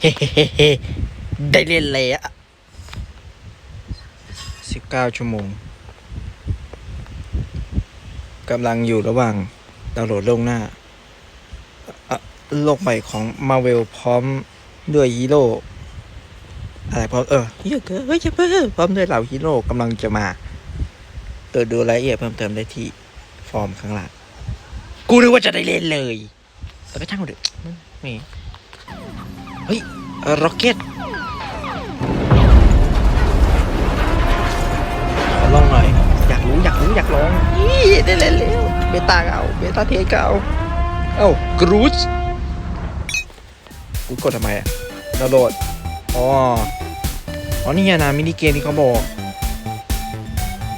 เฮ้เฮ้ได้เล่นเลยอะสิบเก้าชั่วโมงกำลังอยู่ระหว่างดาวน์โหลดลงหน้า โลกใหม่ของมาเวลพร้อมด้วยฮีโร่อะไรพร้อมเออเฮ้ยเฮ้ยเฮ้ยพร้อมด้วยเหล่าฮีโร่กำลังจะมาเปิดดูรายละเอียดเพิ่มเติมได้ที่ ฟอร์มข้างล่างกูนึกว่าจะได้เล่นเลย แต่ก็ช่างมันเถอะไม่ ฮ้ยร็อกเก็ตขอลองหน่อย อยากรู้อยากรู้อยากลองอี้ได้เล่นแล้วเบต้าเก่าเบต้าเทสเก่าเอ้ากรูชกูกดทำไมอะดาวน์โหลดอ๋ออ๋อนี่ไงนะมินิเกมที่เขาบอก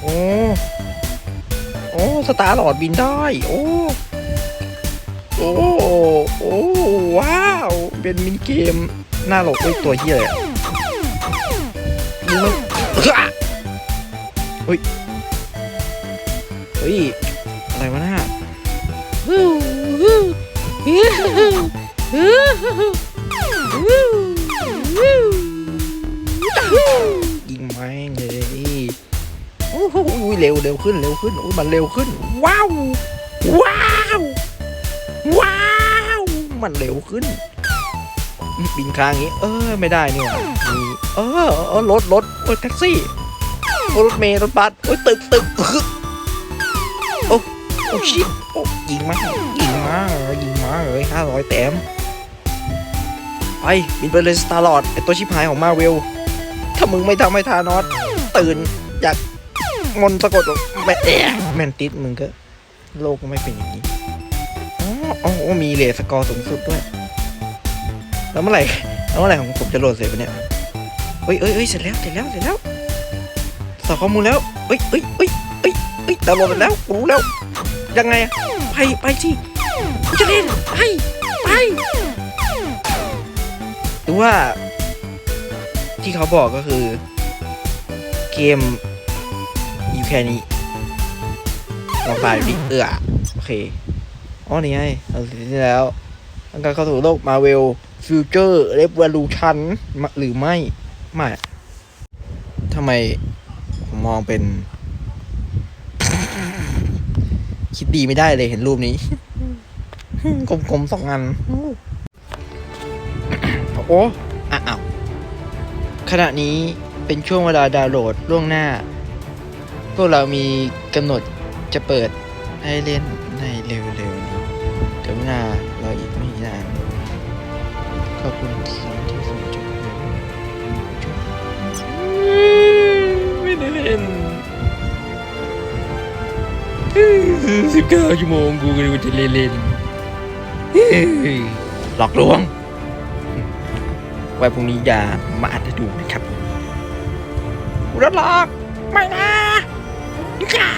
โอ้โอ้สตาร์หลอดบินได้ โอ้ โอ้ โอ้ ว้าว เป็นมินิเกมหน้าหลกด้วยตัวเฮียเลยอะยิงเฮ้ย เฮ้ย อะไรวะน่ายิงแม่เลยโอ้โหเร็วเร็วขึ้นเร็วขึ้นโอ้มันเร็วขึ้น ว้าว ว้าว ว้าว มันเร็วขึ้น บินค้างอย่างนี้ เออไม่ได้นี่หว่ามีเออเออรถรถโอ้ยแท็กซี่โอ้รถเมล์รถบัสโอ้ยตึกตึกโอ้โอ้ชิบโอ้ยิงมายิงมายิงมาเลยห้าร้อยแต้มไปบินไปเลยสตาร์ลอดไอตัวชิบหายของมาเวลถ้ามึงไม่ทำให้ทานอสตื่นอยากมนต์สะกดแม่แมนติสมึงก็ โลกก็ไม่เป็นอย่างนี้อ๋ออ๋อมีเลสกอร์สูงสุดด้วย แล้วเมื่อไหร่แล้วเมื่อไหร่ของผมจะโหลดเสร็จวะเนี่ยเฮ้ยเอ้ยเอ้ยเสร็จแล้วเสร็จแล้วเสร็จแล้วสอบข้อมูลแล้วเอ้ยเอ้ยเอ้ยเอ้ยเอ้ยดาวน์โหลดเสร็จแล้วรู้แล้ว ยังไงอะไปไปสิกูจะเล่นไปไปหรือว่า ที่เขาบอกก็คือ เกมอยู่แค่นี้ลองตายดิเออโอเคอ๋อนี่ไงเราเสร็จแล้วต้องการเข้าสู่โลกมาเวล ฟิวเจอร์เรฟเวลูชันหรือไม่ ไม่ทำไมผมมองเป็น คิดดีไม่ได้เลยเห็นรูปนี้ กลมๆสองอัน โอ้อะอ้าวขณะนี้เป็นช่วงเวลาดาวน์โหลดล่วงหน้า พวกเรามีกำหนดจะเปิดให้เล่นในเร็วๆนี้กรุณา ขอบคุณที่ที่สนใจไม่ได้เล่นสิบเก้าชั่วโมงกูก็เลยว่าจะเล่นหลอกลวง ไว้พรุ่งนี้อย่ามาอัดให้ดูนะครับรักหลอก ไม่นะอย่า